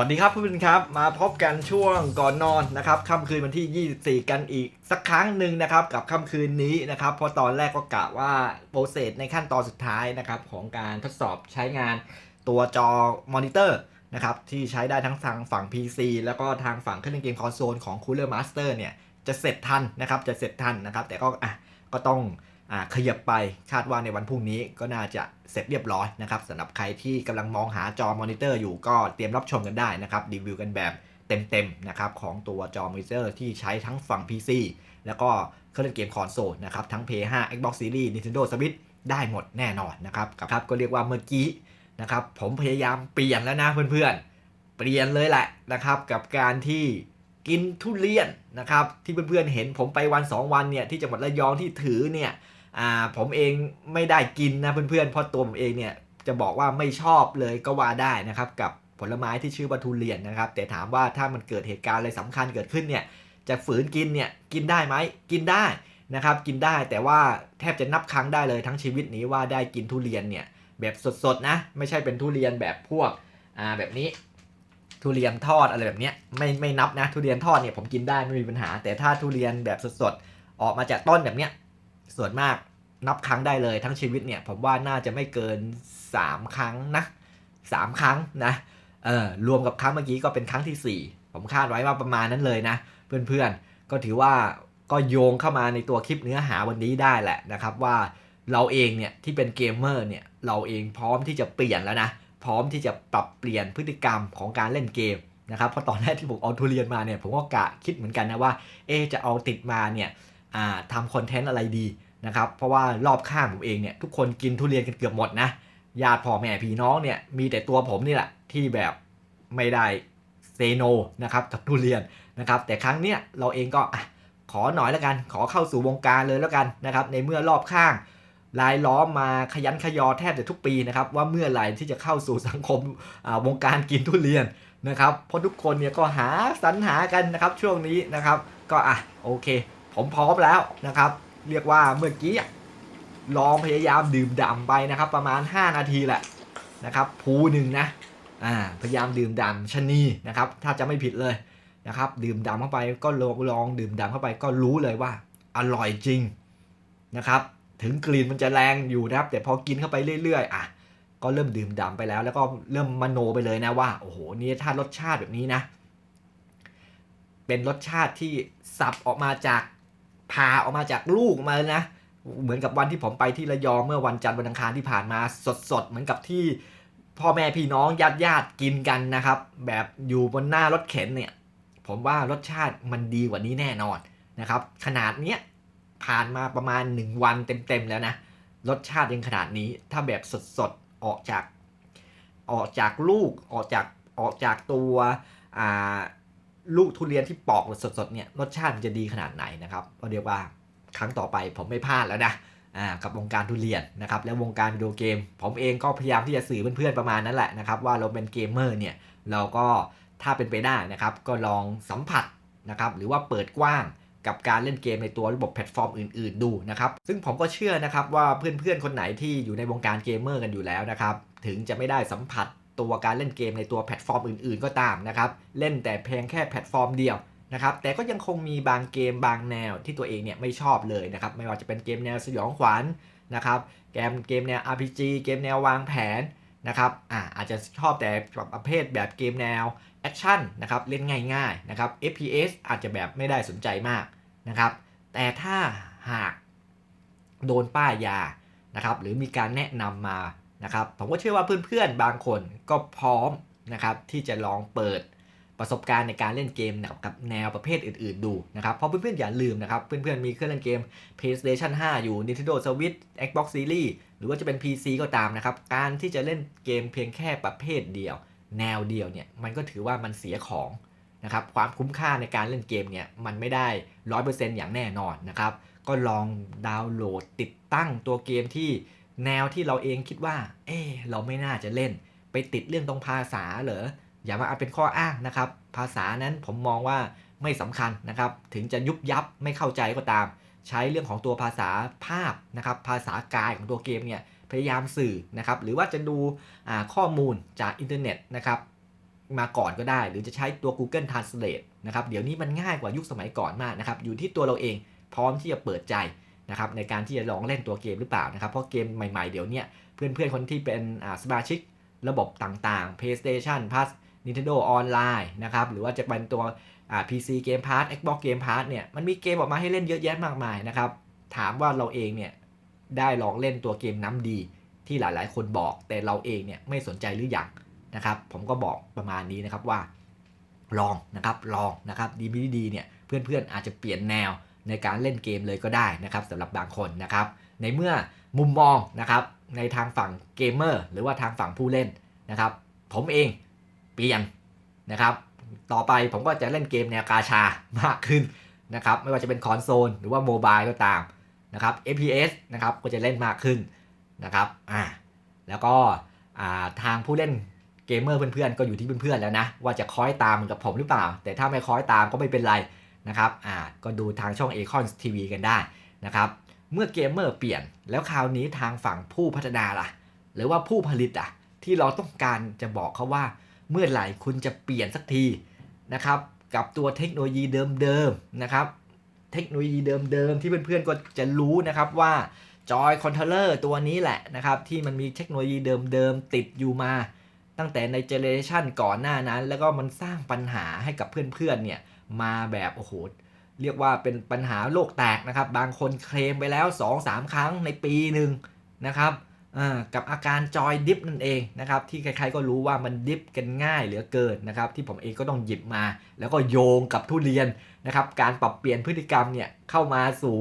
วัสดีครับเพื่อนครับ มาพบกันช่วงก่อนนอนนะครับค่ำคืนวันที่ 24 กันอีกสักครั้งหนึ่งนะครับ กับค่ำคืนนี้นะครับเพราะตอนแรกก็กะว่าโปรเซสในขั้นตอนสุดท้ายนะครับของการทดสอบใช้งานตัวจอมอนิเตอร์นะครับที่ใช้ได้ทั้งทางฝั่ง PC แล้วก็ทางฝั่งเครื่องเล่นเกมคอนโซลของ Cooler Master เนี่ยจะเสร็จทันนะครับจะเสร็จทันนะครับ แต่ก็อะก็ต้อง ขยับไปคาดว่าในวันพรุ่งนี้ก็น่าจะเสร็จเรียบร้อยนะครับสำหรับใครที่กำลังมองหาจอมอนิเตอร์อยู่ก็เตรียมรับชมกันได้นะครับรีวิวกันแบบเต็มๆนะครับของตัวจอมอนิเตอร์ที่ใช้ทั้งฝั่ง PC แล้วก็เครื่องเล่นเกมคอนโซลนะครับทั้ง PS5 Xbox Series Nintendo Switch ได้หมดแน่นอนนะครับครับก็เรียกว่าเมื่อกี้นะครับผมพยายามเปลี่ยนแล้วนะเพื่อนๆ เปลี่ยนเลยแหละนะครับกับการที่กินทุเรียนนะครับที่เพื่อนๆเห็นผมไปวัน 2 วันเนี่ยที่จังหวัดระยองที่ถือเนี่ย อ่าผมเองไม่ได้กินนะเพื่อนๆเพราะตัวผมเองเนี่ยจะบอกว่าไม่ชอบเลยก็ว่าได้นะครับกับผลไม้ที่ชื่อว่าทุเรียนนะครับ แต่ถามว่าถ้ามันเกิดเหตุการณ์อะไรสำคัญเกิดขึ้นเนี่ยจะฝืนกินเนี่ยกินได้ไหมกินได้นะครับกินได้แต่ว่าแทบจะนับครั้งได้เลยทั้งชีวิตนี้ว่าได้กินทุเรียนเนี่ยแบบสดๆนะไม่ใช่เป็นทุเรียนแบบพวกอ่าแบบนี้ทุเรียนทอดอะไรแบบเนี้ยไม่ไม่นับนะทุเรียนทอดเนี่ยผมกินได้ไม่มีปัญหา แต่ถ้าทุเรียนแบบสดๆออกมาจากต้นแบบเนี้ย ส่วนมากนับครั้งได้เลยทั้งชีวิตเนี่ยผมว่าน่าจะไม่เกิน 3 ครั้งนะ3ครั้งนะเออรวมกับครั้งเมื่อกี้ก็เป็นครั้งทีสี่ 4 ผมคาดไว้ว่าประมาณนั้นเลยนะเพื่อนๆ ก็ถือว่าก็โยงเข้ามาในตัวคลิปเนื้อหาวันนี้ได้แหละนะครับว่าเราเองเนี่ยที่เป็นเกมเมอร์เนี่ยเราเองพร้อมที่จะเปลี่ยนแล้วนะพร้อมที่จะปรับเปลี่ยนพฤติกรรมของการเล่นเกมนะครับเพราะตอนแรกที่ผมเอาทุเรียนมาเนี่ยผมก็กะคิดเหมือนกันนะว่าเอจะเอาติดมาเนี่ย ทำคอนเทนต์อะไรดีนะครับเพราะว่ารอบข้างผมเองเนี่ยทุกคนกินทุเรียนกันเกือบหมดนะญาติพ่อแม่พี่น้องเนี่ยมีแต่ตัวผมนี่แหละที่แบบไม่ได้เซโนนะครับกับทุเรียนนะครับแต่ครั้งเนี้ยเราเองก็ขอหน่อยแล้วกัน ขอเข้าสู่วงการเลยแล้วกันนะครับในเมื่อรอบข้างรายล้อมมาขยันขยอแทบจะทุกปีนะครับว่าเมื่อไหร่ที่จะเข้าสู่สังคมวงการกินทุเรียนนะครับเพราะทุกคนเนี่ยก็หาสรรหากันนะครับช่วงนี้นะครับก็อะโอเค ผมพร้อมแล้วนะครับ เรียกว่าเมื่อกี้ลองพยายามดื่มด่ำไปนะครับ ประมาณ 5 นาทีแหละนะครับภูหนึ่งนะอ่าพยายามดื่มด่ำชนีนะครับ ถ้าจะไม่ผิดเลยนะครับ ดื่มด่ำเข้าไปก็ลองลองดื่มด่ำเข้าไปก็รู้เลยว่า อร่อยจริงนะครับ ถึงกลิ่นมันจะแรงอยู่นะครับ แต่พอกินเข้าไปเรื่อยๆอะก็เริ่มดื่มด่ำไปแล้ว แล้วก็เริ่มมโนไปเลยนะว่าโอ้โหนี่ถ้ารสชาติแบบนี้นะ เป็นรสชาติที่สับออกมาจาก พาออกมาจากลูกมาเลยนะ เหมือนกับวันที่ผมไปที่ระยองเมื่อวันจันทร์วันอังคารที่ผ่านมาสดๆ เหมือนกับที่พ่อแม่พี่น้องญาติญาติกินกันนะครับ แบบอยู่บนหน้ารถเข็นเนี่ย ผมว่ารสชาติมันดีกว่านี้แน่นอนนะครับ ขนาดเนี้ยผ่านมาประมาณ 1 วันเต็มๆแล้วนะ รสชาติยังขนาดนี้ถ้าแบบสดๆ ออกจาก ออกจากลูกออกจากออกจากตัวอ่า ลูกทุเรียนที่ปอกสดๆเนี่ยรสชาติมันจะดีขนาดไหนนะครับก็เรียกว่าครั้งต่อไปผมไม่พลาดแล้วนะกับวงการทุเรียนนะครับและวงการวิดีโอเกม ผมเองก็พยายามที่จะสื่อเพื่อนๆประมาณนั้นแหละนะครับว่าเราเป็นเกมเมอร์เนี่ยเราก็ถ้าเป็นไปได้นะครับก็ลองสัมผัสนะครับหรือว่าเปิดกว้างกับการเล่นเกมในตัวระบบแพลตฟอร์มอื่นๆดูนะครับซึ่งผมก็เชื่อนะครับว่าเพื่อนๆคนไหนที่อยู่ในวงการเกมเมอร์กันอยู่แล้วนะครับถึงจะไม่ได้สัมผัส ตัวการเล่นเกมในตัวแพลตฟอร์มอื่น ๆ ก็ตามนะครับ เล่นแต่เพียงแค่แพลตฟอร์มเดียวนะครับ แต่ก็ยังคงมีบางเกมบางแนวที่ตัวเองเนี่ยไม่ชอบเลยนะครับ ไม่ว่าจะเป็นเกมแนวสยองขวัญนะครับ เกมเกมแนว RPG เกมแนววางแผนนะครับอ่าอาจจะชอบแต่ประเภทแบบเกมแนวแอคชั่นนะครับ เล่นง่ายๆนะครับ FPS อาจจะแบบไม่ได้สนใจมากนะครับ แต่ถ้าหากโดนป้ายยานะครับ หรือมีการแนะนำมา นะครับผมก็เชื่อว่าเพื่อนๆบางคนก็พร้อมนะครับที่จะลองเปิดประสบการณ์ในการเล่นเกมกับแนวประเภทอื่นๆดูนะครับเพราะเพื่อนๆอย่าลืมนะครับเพื่อนๆมีเครื่องเล่นเกม PlayStation 5 อยู่ Nintendo Switch Xbox Series หรือว่าจะเป็น PC ก็ตามนะครับการที่จะเล่นเกมเพียงแค่ประเภทเดียว แนวเดียวเนี่ยมันก็ถือว่ามันเสียของนะครับความคุ้มค่าในการเล่นเกมเนี่ยมันไม่ได้ 100%อย่างแน่นอนนะครับก็ลองดาวน์โหลดติดตั้งตัวเกมที่ แนวที่เราเองคิดว่า เออเราไม่น่าจะเล่น ไปติดเรื่องตรงภาษาเหรอ อย่ามาเอาเป็นข้ออ้างนะครับ ภาษานั้นผมมองว่าไม่สำคัญนะครับ ถึงจะยุบยับไม่เข้าใจก็ตาม ใช้เรื่องของตัวภาษาภาพนะครับ ภาษากายของตัวเกมเนี่ย พยายามสื่อนะครับ หรือว่าจะดูข้อมูลจากอินเทอร์เน็ตนะครับมาก่อนก็ได้ หรือจะใช้ตัว Google Translate นะครับ เดี๋ยวนี้มันง่ายกว่ายุคสมัยก่อนมากนะครับ อยู่ที่ตัวเราเองพร้อมที่จะเปิดใจ นะครับในการที่จะลองเล่นตัวเกมหรือเปล่านะครับ เพราะเกมใหม่ๆ เดี๋ยวนี้เพื่อนๆ คนที่เป็นอ่าสมาชิกระบบต่างๆ PlayStation Plus Nintendo Online นะครับหรือว่าจะเป็นตัวอ่า PC Game Pass Xbox Game Pass เนี่ยมันมีเกมออกมาให้เล่นเยอะแยะมากมายนะครับถามว่าเราเองเนี่ยได้ลองเล่นตัวเกมน้ำดีที่หลายๆ คนบอก แต่เราเองเนี่ยไม่สนใจหรืออยังนะครับผมก็บอกประมาณนี้นะครับว่าลองนะครับลองนะครับดีไม่ดีเนี่ยเพื่อนๆอาจจะเปลี่ยนแนว ในการเล่นเกมเลยก็ได้นะครับสำหรับบางคนนะครับ ในเมื่อมุมมองนะครับในทางฝั่งเกมเมอร์หรือว่าทางฝั่งผู้เล่นนะครับ ผมเองเปลี่ยนนะครับ ต่อไปผมก็จะเล่นเกมแนวกาชามากขึ้นนะครับ ไม่ว่าจะเป็นคอนโซลหรือว่าโมบายก็ตามนะครับ FPS นะครับก็จะเล่นมากขึ้นนะครับอ่าแล้วก็อ่าทางผู้เล่นเกมเมอร์เพื่อนๆก็อยู่ที่เพื่อนๆแล้วนะ ว่าจะคอยตามเหมือนกับผมหรือเปล่า แต่ถ้าไม่คอยตามก็ไม่เป็นไร นะครับอ่าก็ดูทางช่อง a c o n TV กันได้นะครับเมื่อเกมเมอร์เปลี่ยนแล้วคราวนี้ทางฝั่งผู้พัฒนาล่ะ หรือว่าผู้ผลิตอะที่เราต้องการจะบอกเขาว่า เมื่อไหร่คุณจะเปลี่ยนสักทีนะครับกับตัวเทคโนโลยีเดิมๆนะครับเทคโนโลยีเดิมๆที่เพื่อนๆก็จะรู้นะครับว่าจอยคอนโทรลเลอร์ตัวนี้แหละนะครับที่มันมีเทคโนโลยีเดิมๆติดอยู่มา ตั้งแต่ในเจเนอเรชันก่อนหน้านั้น แล้วก็มันสร้างปัญหาให้กับเพื่อนๆเนี่ย มาแบบโอ้โหเรียกว่าเป็นปัญหาโลกแตกนะครับ บางคนเคลมไปแล้ว 2-3 ครั้งในปีหนึ่งนะครับกับอาการจอยดิฟนั่นเองนะครับที่ใครๆก็รู้ว่ามันดิฟกันง่ายเหลือเกินนะครับที่ผมเองก็ต้องหยิบมา แล้วก็โยงกับทุเรียนนะครับการปรับเปลี่ยนพฤติกรรมเนี่ยเข้ามาสู่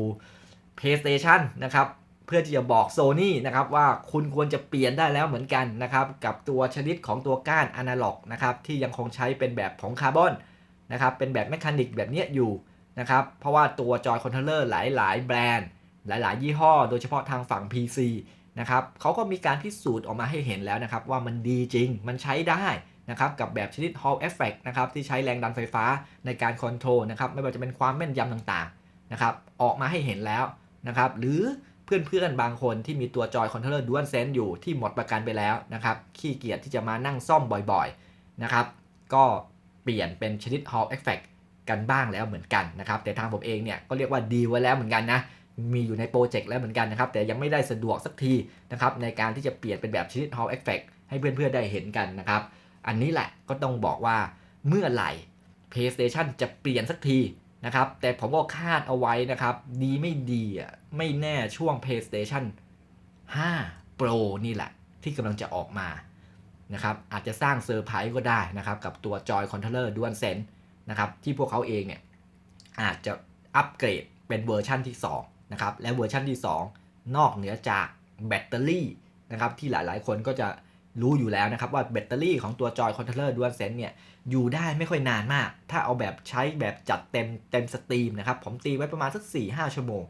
PlayStation นะครับเพื่อที่จะบอก Sony นะครับว่าคุณควรจะเปลี่ยนได้แล้วเหมือนกันนะครับกับตัวชนิดของตัวก้านอนาล็อกนะครับที่ยังคงใช้เป็นแบบของคาร์บอน นะครับเป็นแบบแมคานิกแบบนี้อยู่นะครับเพราะว่าตัวจอยคอนโทรลเลอร์หลายๆ แบรนด์ หลาย ๆ ยี่ห้อ โดยเฉพาะทางฝั่ง PC นะครับเขาก็มีการพิสูจน์ออกมาให้เห็นแล้วนะครับว่ามันดีจริงมันใช้ได้นะครับกับแบบชนิด Hall Effect นะครับที่ใช้แรงดันไฟฟ้าในการคอนโทรลนะครับไม่ว่าจะเป็นความแม่นยำต่างๆนะครับออกมาให้เห็นแล้วนะครับหรือเพื่อนๆ บางคนที่มีตัวจอยคอนโทรลเลอร์ด l เซน e อยู่ที่หมดประกันไปแล้วนะครับขี้เกียจที่จะมานั่งซ่อมบ่อยๆนะครับก็ เปลี่ยนเป็นชนิด Hall Effect กันบ้างแล้วเหมือนกันนะครับ แต่ทางผมเองเนี่ยก็เรียกว่าดีไว้แล้วเหมือนกันนะ มีอยู่ในโปรเจกต์แล้วเหมือนกันนะครับ แต่ยังไม่ได้สะดวกสักทีนะครับในการที่จะเปลี่ยนเป็นแบบชนิด Hall Effect ให้เพื่อนๆได้เห็นกันนะครับ อันนี้แหละก็ต้องบอกว่าเมื่อไหร่ PlayStation จะเปลี่ยนสักทีนะครับ แต่ผมก็คาดเอาไว้นะครับ ดีไม่ดีอะไม่แน่ช่วง PlayStation 5 Pro นี่แหละ ที่กำลังจะออกมา นะครับอาจจะสร้างเซอร์ไพรส์ก็ได้นะครับกับตัว Joy Controller DualSense นะครับที่พวกเขาเองเนี่ยอาจจะอัปเกรดเป็นเวอร์ชั่นที่2นะครับและเวอร์ชั่นที่ 2 นอกเหนือจากแบตเตอรี่นะครับที่หลายๆ คนก็จะรู้อยู่แล้วนะครับว่าแบตเตอรี่ของตัว Joy Controller DualSense เนี่ยอยู่ได้ไม่ค่อยนานมาก ถ้าเอาแบบใช้แบบจัดเต็มเต็มสตรีมนะครับผมตีไว้ประมาณสัก 4-5 ชั่วโมง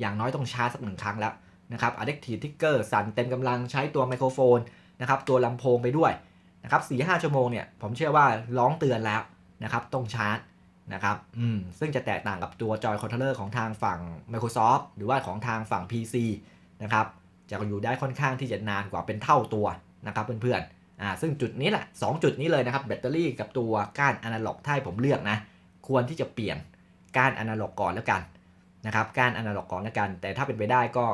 อย่างน้อยต้องชาร์จสักหนึ่งครั้งแล้วนะครับ Adaptive Trigger สั่นเต็มกำลังใช้ตัวไมโครโฟน นะครับตัวลำโพงไปด้วยนะครับ4-5ชั่วโมงเนี่ยผมเชื่อว่าร้องเตือนแล้วนะครับต้องชาร์จนะครับอืมซึ่งจะแตกต่างกับตัวจอยคอนโทรลเลอร์ของทางฝั่ง Microsoft หรือว่าของทางฝั่ง PC นะครับจะอยู่ได้ค่อนข้างที่จะนานกว่าเป็นเท่าตัวนะครับเพื่อนๆอ่าซึ่งจุดนี้แหละ2จุดนี้เลยนะครับแบตเตอรี่กับตัวก้านอนาล็อกถ้าผมเลือกนะควรที่จะเปลี่ยนก้านอนาล็อกก่อนแล้วกันนะครับก้านอนาล็อกก่อนแล้วกัน แต่ถ้าเป็นไปได้ก็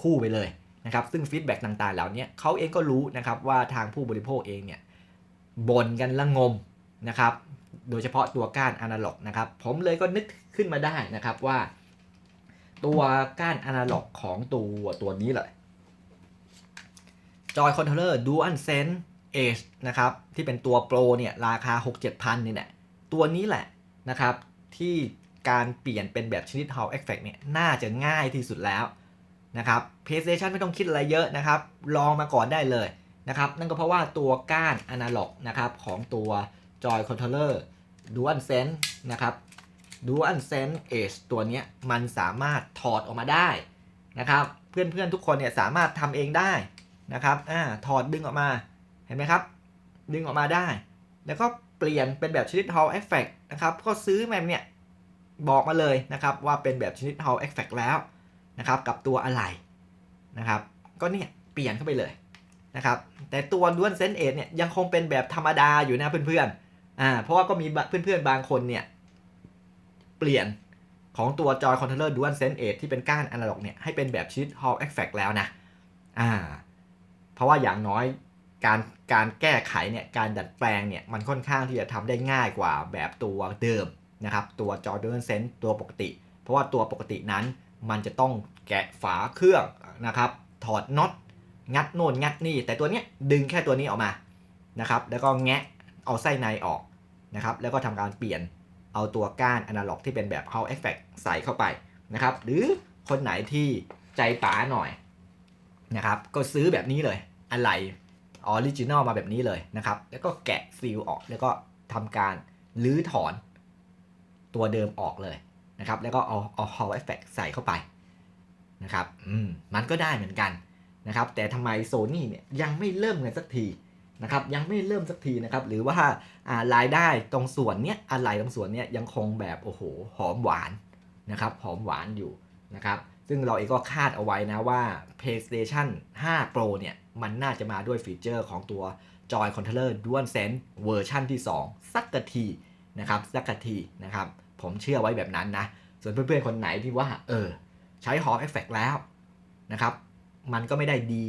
คู่ไปเลย นะครับซึ่งฟีดแบ็กต่างๆ เหล่านี้เขาเองก็รู้นะครับว่าทางผู้บริโภคเองเนี่ยบ่นกันละงมนะครับโดยเฉพาะตัวก้านอนาล็อกนะครับผมเลยก็นึกขึ้นมาได้นะครับว่า ตัวก้านอนาล็อกของตัวตัวนี้เลย Joy Controller Dual Sense Edge นะครับที่เป็นตัวโปรเนี่ยราคา 6-7พันนี่แหละตัวนี้แหละนะครับที่การเปลี่ยนเป็นแบบชนิด Hall Effect เนี่ยน่าจะง่ายที่สุดแล้ว นะครับ PlayStation ไม่ต้องคิดอะไรเยอะนะครับ ลองมาก่อนได้เลยนะครับ นั่นก็เพราะว่าตัวก้านอนาล็อกนะครับของตัว Joy Controller DualSense นะครับ DualSense Edge ตัวนี้มันสามารถถอดออกมาได้นะครับ เพื่อนๆทุกคนเนี่ยสามารถทำเองได้นะครับอ่าถอดดึงออกมา เห็นไหมครับ ดึงออกมาได้ แล้วก็เปลี่ยนเป็นแบบชนิด Hall Effect นะครับ ก็ซื้อแมเนี่ยบอกมาเลยนะครับว่าเป็นแบบชนิด Hall Effect แล้ว นะครับกับตัวอะไรนะครับก็เนี่ยเปลี่ยนเข้าไปเลยนะครับแต่ตัว DualSense 8เนี่ยยังคงเป็นแบบธรรมดาอยู่นะเพื่อนๆอ่าเพราะว่าก็มีเพื่อนๆบางคนเนี่ยเปลี่ยนของตัวจอยคอนโทรลเลอร์ DualSense 8ที่เป็นก้านอนาล็อกเนี่ยให้เป็นแบบชิด Hall Effect แล้วนะอ่าเพราะว่าอย่างน้อยการการแก้ไขเนี่ยการดัดแปลงเนี่ยมันค่อนข้างที่จะทำได้ง่ายกว่าแบบตัวเดิมนะครับตัวจอ DualSense ตัวปกติ เพราะว่าตัวปกตินั้น มันจะต้องแกะฝาเครื่องนะครับ ถอดน็อตงัดโน่นงัดนี่ แต่ตัวเนี้ยดึงแค่ตัวนี้ออกมานะครับ แล้วก็แงะเอาไส้ในออกนะครับ แล้วก็ทำการเปลี่ยนเอาตัวก้านอนาล็อกที่เป็นแบบ Hall Effect ใส่เข้าไปนะครับ หรือคนไหนที่ใจป๋าหน่อยนะครับ ก็ซื้อแบบนี้เลยอะไรออริจินอลมาแบบนี้เลยนะครับ แล้วก็แกะซีลออก แล้วก็ทำการรื้อถอนตัวเดิมออกเลย นะครับ แล้วก็เอาเอา Hall Effect ใส่เข้าไปนะครับอืมมันก็ได้เหมือนกันนะครับ แต่ทำไมโซนี่เนี่ยยังไม่เริ่มกันสักทีนะครับ ยังไม่เริ่มสักทีนะครับ หรือว่าอ่ารายได้ตรงส่วนเนี้ยอะไรตรงส่วนเนี้ยยังคงแบบโอ้โหหอมหวานนะครับ หอมหวานอยู่นะครับ ซึ่งเราเองก็คาดเอาไว้นะว่า PlayStation 5 Pro เนี่ย มันน่าจะมาด้วยฟีเจอร์ของตัว Joy Controller DualSense เวอร์ชันที่ 2 สักกะทีนะครับ สักกะทีนะครับ ผมเชื่อไว้แบบนั้นนะ ส่วนเพื่อนๆ คนไหนที่ว่า เออ ใช้ Hall Effect แล้วนะครับ มันก็ไม่ได้ดี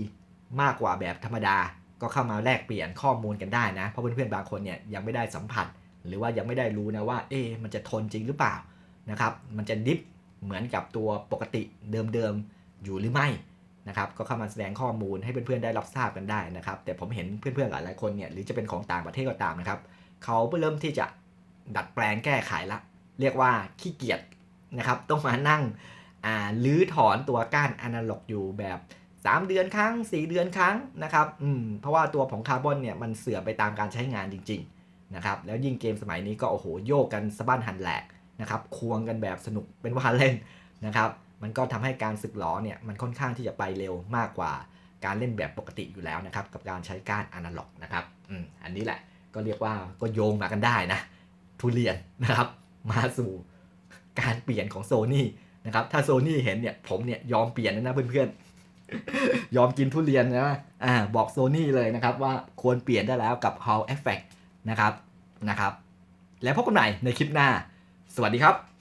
มากกว่าแบบธรรมดา ก็เข้ามาแลกเปลี่ยนข้อมูลกันได้นะ เพราะเพื่อนๆ บางคนเนี่ยยังไม่ได้สัมผัส หรือว่ายังไม่ได้รู้นะว่า เอ๊มันจะทนจริงหรือเปล่านะครับ มันจะดิฟเหมือนกับตัวปกติเดิมๆ อยู่หรือไม่นะครับก็เข้ามาแสดงข้อมูลให้เพื่อนๆได้รับทราบกันได้นะครับ แต่ผมเห็นเพื่อนๆหลายๆคนเนี่ยหรือจะเป็นของต่างประเทศก็ตามนะครับ เขาเริ่มที่จะดัดแปลงแก้ไขละ เรียกว่าขี้เกียจนะครับต้องมานั่งอ่าลื้อถอนตัวก้านอนาล็อกอยู่แบบ 3 เดือนครั้ง 4 เดือนครั้งนะครับอืมเพราะว่าตัวของคาร์บอนเนี่ยมันเสื่อมไปตามการใช้งานจริงๆนะครับแล้วยิ่งเกมสมัยนี้ก็โอ้โหโยกกันสะบั้นหันแหลกนะครับควงกันแบบสนุกเป็นว่าเล่นนะครับมันก็ทำให้การสึกหลอเนี่ยมันค่อนข้างที่จะไปเร็วมากกว่าการเล่นแบบปกติอยู่แล้วนะครับกับการใช้กานอนาล็อกนะครับอืมอันนี้แหละก็เรียกว่าก็โยงมากันได้นะทุเรียนนะครับ มาสู่การเปลี่ยนของโซนี่นะครับถ้าโซนี่เห็นเนี่ยผมเนี่ยยอมเปลี่ยนนะเพื่อนๆ ยอมกินทุเรียนนะอ่าบอกโซนี่เลยนะครับว่าควรเปลี่ยนได้แล้วกับ Hall Effect นะครับนะครับ แล้วพบกันใหม่ในคลิปหน้า สวัสดีครับ